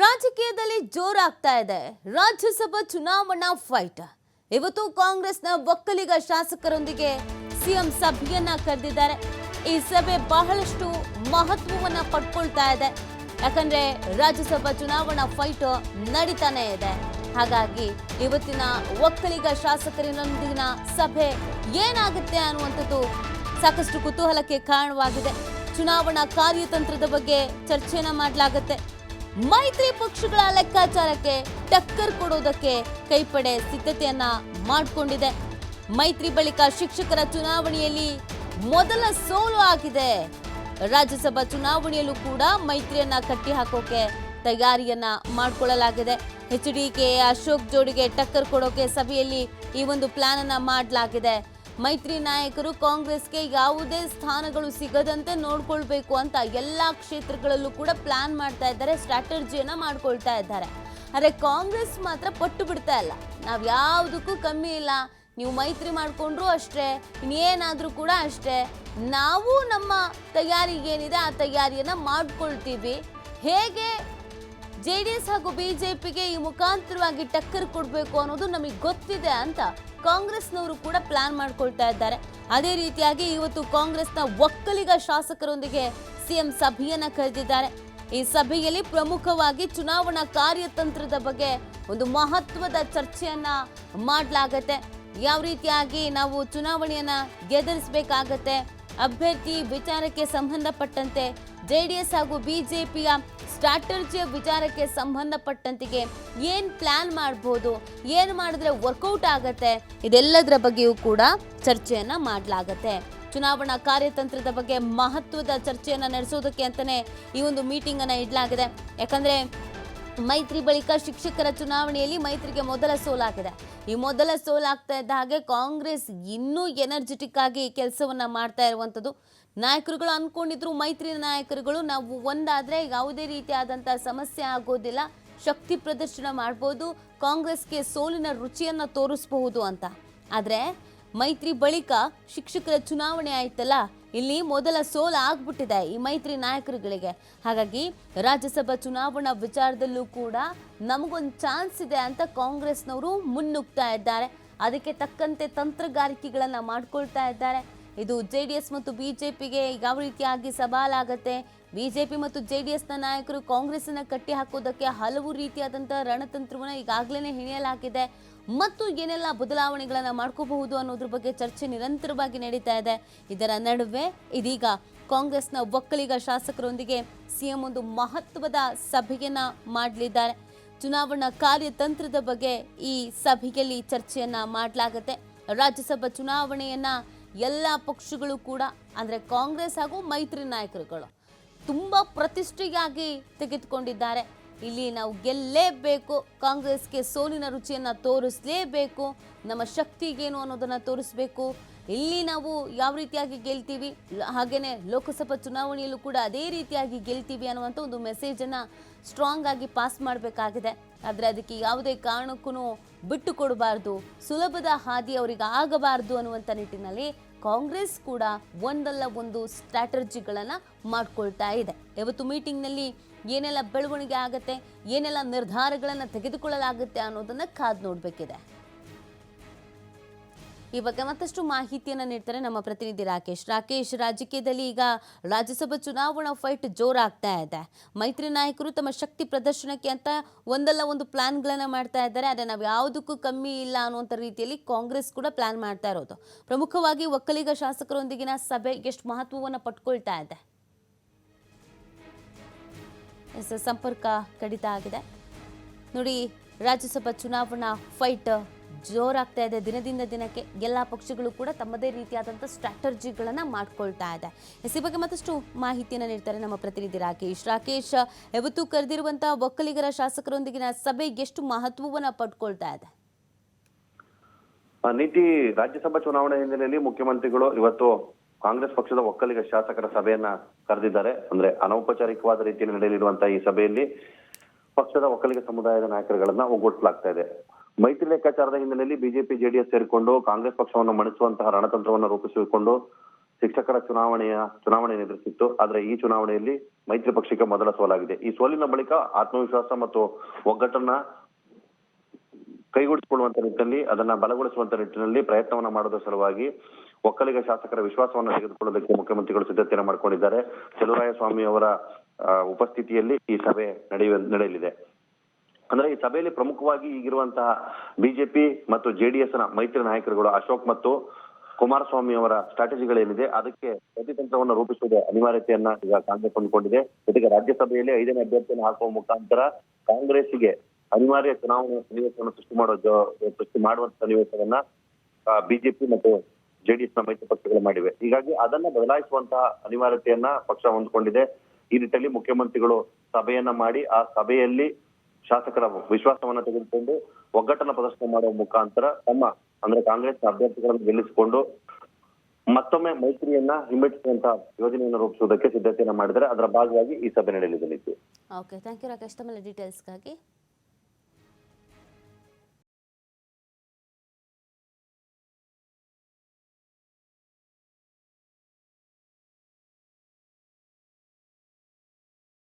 ರಾಜಕೀಯದಲ್ಲಿ ಜೋರಾಗ್ತಾ ಇದೆ. ರಾಜ್ಯಸಭಾ ಚುನಾವಣಾ ಫೈಟ್ ಇವತ್ತು ಕಾಂಗ್ರೆಸ್ನ ಒಕ್ಕಲಿಗ ಶಾಸಕರೊಂದಿಗೆ ಸಿಎಂ ಸಭೆಯನ್ನ ಕರೆದಿದ್ದಾರೆ. ಈ ಸಭೆ ಬಹಳಷ್ಟು ಮಹತ್ವವನ್ನ ಪಡ್ಕೊಳ್ತಾ ಇದೆ. ಯಾಕಂದ್ರೆ ರಾಜ್ಯಸಭಾ ಚುನಾವಣಾ ಫೈಟ್ ನಡೀತಾನೆ ಇದೆ. ಹಾಗಾಗಿ ಇವತ್ತಿನ ಒಕ್ಕಲಿಗ ಶಾಸಕರಿನೊಂದಿಗಿನ ಸಭೆ ಏನಾಗುತ್ತೆ ಅನ್ನುವಂಥದ್ದು ಸಾಕಷ್ಟು ಕುತೂಹಲಕ್ಕೆ ಕಾರಣವಾಗಿದೆ. ಚುನಾವಣಾ ಕಾರ್ಯತಂತ್ರದ ಬಗ್ಗೆ ಚರ್ಚೆಯನ್ನ ಮಾಡಲಾಗುತ್ತೆ. ಮೈತ್ರಿ ಪಕ್ಷಗಳ ಲೆಕ್ಕಾಚಾರಕ್ಕೆ ಟಕ್ಕರ್ ಕೊಡೋದಕ್ಕೆ ಕೈಪಡೆ ಸಿದ್ಧತೆಯನ್ನ ಮಾಡಿಕೊಂಡಿದೆ. ಮೈತ್ರಿ ಬಳಿಕ ಶಿಕ್ಷಕರ ಚುನಾವಣೆಯಲ್ಲಿ ಮೊದಲ ಸೋಲು ಆಗಿದೆ. ರಾಜ್ಯಸಭಾ ಚುನಾವಣೆಯಲ್ಲೂ ಕೂಡ ಮೈತ್ರಿಯನ್ನ ಕಟ್ಟಿ ಹಾಕೋಕೆ ತಯಾರಿಯನ್ನ ಮಾಡಿಕೊಳ್ಳಲಾಗಿದೆ. ಎಚ್ ಡಿ ಕೆ ಅಶೋಕ್ ಜೋಡಿಗೆ ಟಕ್ಕರ್ ಕೊಡೋಕೆ ಸಭೆಯಲ್ಲಿ ಈ ಒಂದು ಪ್ಲಾನ್ ಅನ್ನ ಮಾಡಲಾಗಿದೆ. ಮೈತ್ರಿ ನಾಯಕರು ಕಾಂಗ್ರೆಸ್ಗೆ ಯಾವುದೇ ಸ್ಥಾನಗಳು ಸಿಗದಂತೆ ನೋಡ್ಕೊಳ್ಬೇಕು ಅಂತ ಎಲ್ಲಾ ಕ್ಷೇತ್ರಗಳಲ್ಲೂ ಕೂಡ ಪ್ಲಾನ್ ಮಾಡ್ತಾ ಇದ್ದಾರೆ ಸ್ಟ್ರಾಟಜಿಯನ್ನ ಮಾಡ್ಕೊಳ್ತಾ ಇದ್ದಾರೆ. ಆದರೆ ಕಾಂಗ್ರೆಸ್ ಮಾತ್ರ ಪಟ್ಟು ಬಿಡ್ತಾ ಇಲ್ಲ. ನಾವು ಯಾವುದಕ್ಕೂ ಕಮ್ಮಿ ಇಲ್ಲ. ನೀವು ಮೈತ್ರಿ ಮಾಡಿಕೊಂಡ್ರು ಅಷ್ಟೇ, ಇನ್ನೇನಾದರೂ ಕೂಡ ಅಷ್ಟೇ. ನಾವು ನಮ್ಮ ತಯಾರಿಗೆ ಏನಿದೆ ಆ ತಯಾರಿಯನ್ನ ಮಾಡ್ಕೊಳ್ತೀವಿ. ಹೇಗೆ ಜೆ ಡಿ ಎಸ್ ಹಾಗೂ ಬಿಜೆಪಿಗೆ ಈ ಮುಖಾಂತರವಾಗಿ ಟಕ್ಕರ್ ಕೊಡಬೇಕು ಅನ್ನೋದು ನಮಗೆ ಗೊತ್ತಿದೆ ಅಂತ ಕಾಂಗ್ರೆಸ್ನವರು ಕೂಡ ಪ್ಲಾನ್ ಮಾಡ್ಕೊಳ್ತಾ ಇದ್ದಾರೆ. ಅದೇ ರೀತಿಯಾಗಿ ಇವತ್ತು ಕಾಂಗ್ರೆಸ್ನ ಒಕ್ಕಲಿಗ ಶಾಸಕರೊಂದಿಗೆ ಸಿಎಂ ಸಭೆಯನ್ನ ಕರೆದಿದ್ದಾರೆ. ಈ ಸಭೆಯಲ್ಲಿ ಪ್ರಮುಖವಾಗಿ ಚುನಾವಣಾ ಕಾರ್ಯತಂತ್ರದ ಬಗ್ಗೆ ಒಂದು ಮಹತ್ವದ ಚರ್ಚೆಯನ್ನ ಮಾಡಲಾಗತ್ತೆ. ಯಾವ ರೀತಿಯಾಗಿ ನಾವು ಚುನಾವಣೆಯನ್ನ ಗೆದರಿಸಬೇಕಾಗತ್ತೆ ಅಭ್ಯರ್ಥಿ ವಿಚಾರಕ್ಕೆ ಸಂಬಂಧಪಟ್ಟಂತೆ ಜೆಡಿಎಸ್ ಹಾಗೂ ಬಿಜೆಪಿಯ ಸ್ಟ್ರಾಟರ್ಜಿಯ ವಿಚಾರಕ್ಕೆ ಸಂಬಂಧಪಟ್ಟಂತಿಗೆ ಏನ್ ಪ್ಲಾನ್ ಮಾಡ್ಬೋದು, ಏನ್ ಮಾಡಿದ್ರೆ ವರ್ಕೌಟ್ ಆಗತ್ತೆ, ಇದೆಲ್ಲದರ ಬಗ್ಗೆಯೂ ಕೂಡ ಚರ್ಚೆಯನ್ನ ಮಾಡಲಾಗತ್ತೆ. ಚುನಾವಣಾ ಕಾರ್ಯತಂತ್ರದ ಬಗ್ಗೆ ಮಹತ್ವದ ಚರ್ಚೆಯನ್ನ ನಡೆಸೋದಕ್ಕೆ ಅಂತಾನೆ ಈ ಒಂದು ಮೀಟಿಂಗ್ ಅನ್ನ ಇಡಲಾಗಿದೆ. ಯಾಕಂದ್ರೆ ಮೈತ್ರಿ ಬಳಿಕ ಶಿಕ್ಷಕರ ಚುನಾವಣೆಯಲ್ಲಿ ಮೈತ್ರಿಗೆ ಮೊದಲ ಸೋಲಾಗಿದೆ. ಈ ಮೊದಲ ಸೋಲಾಗ್ತಾ ಇದ್ದ ಹಾಗೆ ಕಾಂಗ್ರೆಸ್ ಇನ್ನೂ ಎನರ್ಜೆಟಿಕ್ ಆಗಿ ಕೆಲಸವನ್ನ ಮಾಡ್ತಾ ಇರುವಂಥದ್ದು ನಾಯಕರುಗಳು ಅನ್ಕೊಂಡಿದ್ರು ಮೈತ್ರಿ ನಾಯಕರುಗಳು ನಾವು ಒಂದಾದ್ರೆ ಯಾವುದೇ ರೀತಿಯಾದಂಥ ಸಮಸ್ಯೆ ಆಗೋದಿಲ್ಲ. ಶಕ್ತಿ ಪ್ರದರ್ಶನ ಮಾಡ್ಬೋದು, ಕಾಂಗ್ರೆಸ್ಗೆ ಸೋಲಿನ ರುಚಿಯನ್ನ ತೋರಿಸಬಹುದು ಅಂತ. ಆದರೆ ಮೈತ್ರಿ ಬಳಿಕ ಶಿಕ್ಷಕರ ಚುನಾವಣೆ ಆಯ್ತಲ್ಲ? ಇಲ್ಲಿ ಮೊದಲ ಸೋಲು ಆಗ್ಬಿಟ್ಟಿದೆ ಈ ಮೈತ್ರಿ ನಾಯಕರುಗಳಿಗೆ. ಹಾಗಾಗಿ ರಾಜ್ಯಸಭಾ ಚುನಾವಣಾ ವಿಚಾರದಲ್ಲೂ ಕೂಡ ನಮಗೊಂದು ಚಾನ್ಸ್ ಇದೆ ಅಂತ ಕಾಂಗ್ರೆಸ್ನವರು ಮುನ್ನುಗ್ತಾ ಇದ್ದಾರೆ. ಅದಕ್ಕೆ ತಕ್ಕಂತೆ ತಂತ್ರಗಾರಿಕೆಗಳನ್ನು ಮಾಡ್ಕೊಳ್ತಾ ಇದ್ದಾರೆ. ಇದು ಜೆ ಡಿ ಎಸ್ ಮತ್ತು ಬಿಜೆಪಿಗೆ ಯಾವ ರೀತಿಯಾಗಿ ಸವಾಲಾಗತ್ತೆ? ಬಿಜೆಪಿ ಮತ್ತು ಜೆ ಡಿ ಎಸ್ನ ನಾಯಕರು ಕಾಂಗ್ರೆಸ್ಸನ್ನ ಕಟ್ಟಿ ಹಾಕೋದಕ್ಕೆ ಹಲವು ರೀತಿಯಾದಂಥ ರಣತಂತ್ರವನ್ನ ಈಗಾಗಲೇ ಹೆಣೆಯಲಾಗಿದೆ ಮತ್ತು ಏನೆಲ್ಲ ಬದಲಾವಣೆಗಳನ್ನು ಮಾಡ್ಕೋಬಹುದು ಅನ್ನೋದ್ರ ಬಗ್ಗೆ ಚರ್ಚೆ ನಿರಂತರವಾಗಿ ನಡೀತಾ ಇದೆ. ಇದರ ನಡುವೆ ಇದೀಗ ಕಾಂಗ್ರೆಸ್ನ ಒಕ್ಕಲಿಗ ಶಾಸಕರೊಂದಿಗೆ ಸಿಎಂ ಒಂದು ಮಹತ್ವದ ಸಭೆಯನ್ನ ಮಾಡಲಿದ್ದಾರೆ. ಚುನಾವಣಾ ಕಾರ್ಯತಂತ್ರದ ಬಗ್ಗೆ ಈ ಸಭೆಯಲ್ಲಿ ಚರ್ಚೆಯನ್ನ ಮಾಡಲಾಗುತ್ತೆ. ರಾಜ್ಯಸಭಾ ಚುನಾವಣೆಯನ್ನ ಎಲ್ಲ ಪಕ್ಷಗಳು ಕೂಡ, ಅಂದ್ರೆ ಕಾಂಗ್ರೆಸ್ ಹಾಗೂ ಮೈತ್ರಿ ನಾಯಕರುಗಳು ತುಂಬಾ ಪ್ರತಿಷ್ಠೆಯಾಗಿ ತೆಗೆದುಕೊಂಡಿದ್ದಾರೆ. ಇಲ್ಲಿ ನಾವು ಗೆಲ್ಲೇಬೇಕು, ಕಾಂಗ್ರೆಸ್ಗೆ ಸೋಲಿನ ರುಚಿಯನ್ನು ತೋರಿಸಲೇಬೇಕು, ನಮ್ಮ ಶಕ್ತಿಗೇನು ಅನ್ನೋದನ್ನು ತೋರಿಸ್ಬೇಕು. ಇಲ್ಲಿ ನಾವು ಯಾವ ರೀತಿಯಾಗಿ ಗೆಲ್ತೀವಿ ಹಾಗೆಯೇ ಲೋಕಸಭಾ ಚುನಾವಣೆಯಲ್ಲೂ ಕೂಡ ಅದೇ ರೀತಿಯಾಗಿ ಗೆಲ್ತೀವಿ ಅನ್ನುವಂಥ ಒಂದು ಮೆಸೇಜನ್ನು ಸ್ಟ್ರಾಂಗ್ ಆಗಿ ಪಾಸ್ ಮಾಡಬೇಕಾಗಿದೆ. ಆದರೆ ಅದಕ್ಕೆ ಯಾವುದೇ ಕಾರಣಕ್ಕೂ ಬಿಟ್ಟು ಕೊಡಬಾರ್ದು ಸುಲಭದ ಹಾದಿ ಅವರಿಗೆ ಆಗಬಾರ್ದು ಅನ್ನುವಂಥ ನಿಟ್ಟಿನಲ್ಲಿ ಕಾಂಗ್ರೆಸ್ ಕೂಡ ಒಂದಲ್ಲ ಒಂದು ಸ್ಟ್ರಾಟಜಿಗಳನ್ನು ಮಾಡ್ಕೊಳ್ತಾ ಇದೆ. ಇವತ್ತು ಮೀಟಿಂಗ್ನಲ್ಲಿ ಏನೆಲ್ಲ ಬೆಳವಣಿಗೆ ಆಗುತ್ತೆ, ಏನೆಲ್ಲ ನಿರ್ಧಾರಗಳನ್ನು ತೆಗೆದುಕೊಳ್ಳಲಾಗುತ್ತೆ ಅನ್ನೋದನ್ನ ಕಾದು ನೋಡಬೇಕಿದೆ. ಈ ಬಗ್ಗೆ ಮತ್ತಷ್ಟು ಮಾಹಿತಿಯನ್ನು ನೀಡ್ತಾರೆ ನಮ್ಮ ಪ್ರತಿನಿಧಿ ರಾಕೇಶ್. ರಾಕೇಶ್, ರಾಜಕೀಯದಲ್ಲಿ ಈಗ ರಾಜ್ಯಸಭಾ ಚುನಾವಣಾ ಫೈಟ್ ಜೋರಾಗ್ತಾ ಇದೆ. ಮೈತ್ರಿ ನಾಯಕರು ತಮ್ಮ ಶಕ್ತಿ ಪ್ರದರ್ಶನಕ್ಕೆ ಅಂತ ಒಂದಲ್ಲ ಒಂದು ಪ್ಲಾನ್ಗಳನ್ನು ಮಾಡ್ತಾ ಇದ್ದಾರೆ. ಆದರೆ ನಾವು ಯಾವುದಕ್ಕೂ ಕಮ್ಮಿ ಇಲ್ಲ ಅನ್ನುವಂಥ ರೀತಿಯಲ್ಲಿ ಕಾಂಗ್ರೆಸ್ ಕೂಡ ಪ್ಲಾನ್ ಮಾಡ್ತಾ ಇರೋದು. ಪ್ರಮುಖವಾಗಿ ಒಕ್ಕಲಿಗ ಶಾಸಕರೊಂದಿಗಿನ ಸಭೆ ಎಷ್ಟು ಮಹತ್ವವನ್ನು ಪಟ್ಕೊಳ್ತಾ ಇದೆ. ಸಂಪರ್ಕ ಕಡಿತ ಆಗಿದೆ. ನೋಡಿ, ರಾಜ್ಯಸಭಾ ಚುನಾವಣಾ ಫೈಟ್ ಜೋರಾಗ್ತಾ ಇದೆ. ದಿನದಿಂದ ದಿನಕ್ಕೆ ಎಲ್ಲ ಪಕ್ಷಗಳು ಕೂಡ ತಮ್ಮದೇ ರೀತಿಯಾದಂಥ ಸ್ಟ್ರಾಟರ್ಜಿಗಳನ್ನು ಮಾಡ್ಕೊಳ್ತಾ ಇದೆ. ಎಸ್ ಬಗ್ಗೆ ಮತ್ತಷ್ಟು ಮಾಹಿತಿಯನ್ನು ನೀಡ್ತಾರೆ ನಮ್ಮ ಪ್ರತಿನಿಧಿ ರಾಕೇಶ್. ರಾಕೇಶ್, ಯಾವತ್ತು ಕರೆದಿರುವಂಥ ಒಕ್ಕಲಿಗರ ಶಾಸಕರೊಂದಿಗಿನ ಸಭೆ ಎಷ್ಟು ಮಹತ್ವವನ್ನು ಪಡ್ಕೊಳ್ತಾ ಇದೆ? ನೀತಿ ರಾಜ್ಯಸಭಾ ಚುನಾವಣೆ ಹಿನ್ನೆಲೆಯಲ್ಲಿ ಮುಖ್ಯಮಂತ್ರಿಗಳು ಇವತ್ತು ಕಾಂಗ್ರೆಸ್ ಪಕ್ಷದ ಒಕ್ಕಲಿಗ ಶಾಸಕರ ಸಭೆಯನ್ನ ಕರೆದಿದ್ದಾರೆ. ಅಂದ್ರೆ ಅನೌಪಚಾರಿಕವಾದ ರೀತಿಯಲ್ಲಿ ನಡೆಯಲಿರುವಂತಹ ಈ ಸಭೆಯಲ್ಲಿ ಪಕ್ಷದ ಒಕ್ಕಲಿಗ ಸಮುದಾಯದ ನಾಯಕರುಗಳನ್ನ ಒಗ್ಗೂಡಿಸಲಾಗ್ತಾ ಇದೆ. ಮೈತ್ರಿ ಲೆಕ್ಕಾಚಾರದ ಹಿನ್ನೆಲೆಯಲ್ಲಿ ಬಿಜೆಪಿ, ಜೆಡಿಎಸ್ ಸೇರಿಕೊಂಡು ಕಾಂಗ್ರೆಸ್ ಪಕ್ಷವನ್ನು ಮಣಿಸುವಂತಹ ರಣತಂತ್ರವನ್ನು ರೂಪಿಸಿಕೊಂಡು ಶಿಕ್ಷಕರ ಚುನಾವಣೆಯ ಚುನಾವಣೆ ಎದುರಿಸಿತ್ತು. ಆದರೆ ಈ ಚುನಾವಣೆಯಲ್ಲಿ ಮೈತ್ರಿ ಪಕ್ಷಕ್ಕೆ ಮೊದಲ ಸೋಲಾಗಿದೆ ಈ ಸೋಲಿನ ಬಳಿಕ ಆತ್ಮವಿಶ್ವಾಸ ಮತ್ತು ಒಗ್ಗಟ್ಟನ್ನ ಕೈಗೂಡಿಸಿಕೊಳ್ಳುವಂತ ನಿಟ್ಟಿನಲ್ಲಿ, ಅದನ್ನ ಬಲಗೊಳಿಸುವಂತ ನಿಟ್ಟಿನಲ್ಲಿ ಪ್ರಯತ್ನವನ್ನ ಮಾಡುವ ಸಲುವಾಗಿ ಒಕ್ಕಲಿಗ ಶಾಸಕರ ವಿಶ್ವಾಸವನ್ನು ತೆಗೆದುಕೊಳ್ಳೋದಕ್ಕೆ ಮುಖ್ಯಮಂತ್ರಿಗಳು ಸಿದ್ಧತೆಯನ್ನು ಮಾಡಿಕೊಂಡಿದ್ದಾರೆ. ಚಲುವರಾಯ ಸ್ವಾಮಿ ಅವರ ಉಪಸ್ಥಿತಿಯಲ್ಲಿ ಈ ಸಭೆ ನಡೆಯುವ ನಡೆಯಲಿದೆ. ಅಂದ್ರೆ ಈ ಸಭೆಯಲ್ಲಿ ಪ್ರಮುಖವಾಗಿ ಈಗಿರುವಂತಹ ಬಿಜೆಪಿ ಮತ್ತು ಜೆಡಿಎಸ್ನ ಮೈತ್ರಿ ನಾಯಕರುಗಳು ಅಶೋಕ್ ಮತ್ತು ಕುಮಾರಸ್ವಾಮಿ ಅವರ ಸ್ಟ್ರಾಟಜಿಗಳೇನಿದೆ ಅದಕ್ಕೆ ಪ್ರತಿತಂತ್ರವನ್ನು ರೂಪಿಸುವುದು ಅನಿವಾರ್ಯತೆಯನ್ನ ಈಗ ಕಾಂಗ್ರೆಸ್ ಕೊಂಡುಕೊಂಡಿದೆ ಜೊತೆಗೆ ರಾಜ್ಯಸಭೆಯಲ್ಲಿ ಐದನೇ ಅಭ್ಯರ್ಥಿಯನ್ನು ಹಾಕುವ ಮುಖಾಂತರ ಕಾಂಗ್ರೆಸ್ಗೆ ಅನಿವಾರ್ಯ ಚುನಾವಣೆ ಸನ್ನಿವೇಶವನ್ನು ಸೃಷ್ಟಿ ಮಾಡೋ ಸೃಷ್ಟಿ ಮಾಡುವಂತ ಸನ್ನಿವೇಶವನ್ನ ಬಿಜೆಪಿ ಮತ್ತು ಜೆಡಿಎಸ್ನ ಮೈತ್ರಿ ಪಕ್ಷಗಳು ಮಾಡಿವೆ. ಹೀಗಾಗಿ ಅದನ್ನ ಬದಲಾಯಿಸುವಂತಹ ಅನಿವಾರ್ಯತೆಯನ್ನ ಪಕ್ಷ ಹೊಂದ್ಕೊಂಡಿದೆ. ಈ ನಿಟ್ಟಿನಲ್ಲಿ ಮುಖ್ಯಮಂತ್ರಿಗಳು ಸಭೆಯನ್ನ ಮಾಡಿ, ಆ ಸಭೆಯಲ್ಲಿ ಶಾಸಕರ ವಿಶ್ವಾಸವನ್ನ ತೆಗೆದುಕೊಂಡು ಒಗ್ಗಟ್ಟನ್ನ ಪ್ರದರ್ಶನ ಮಾಡುವ ಮುಖಾಂತರ ತಮ್ಮ, ಅಂದ್ರೆ ಕಾಂಗ್ರೆಸ್ ಅಭ್ಯರ್ಥಿಗಳನ್ನು ಗೆಲ್ಲಿಸಿಕೊಂಡು ಮತ್ತೊಮ್ಮೆ ಮೈತ್ರಿಯನ್ನ ಹಿಮ್ಮೆಟ್ಟಿಸುವಂತಹ ಯೋಜನೆಯನ್ನು ರೂಪಿಸುವುದಕ್ಕೆ ಸಿದ್ಧತೆಯನ್ನ ಮಾಡಿದರೆ ಅದರ ಭಾಗವಾಗಿ ಈ ಸಭೆ ನಡೆಯಲಿದೆ ಓಕೆ ಥ್ಯಾಂಕ್ ಯು ರಾಕೇಶ್ ತಮ್ಮ ಡೀಟೇಲ್ಸ್ಗಾಗಿ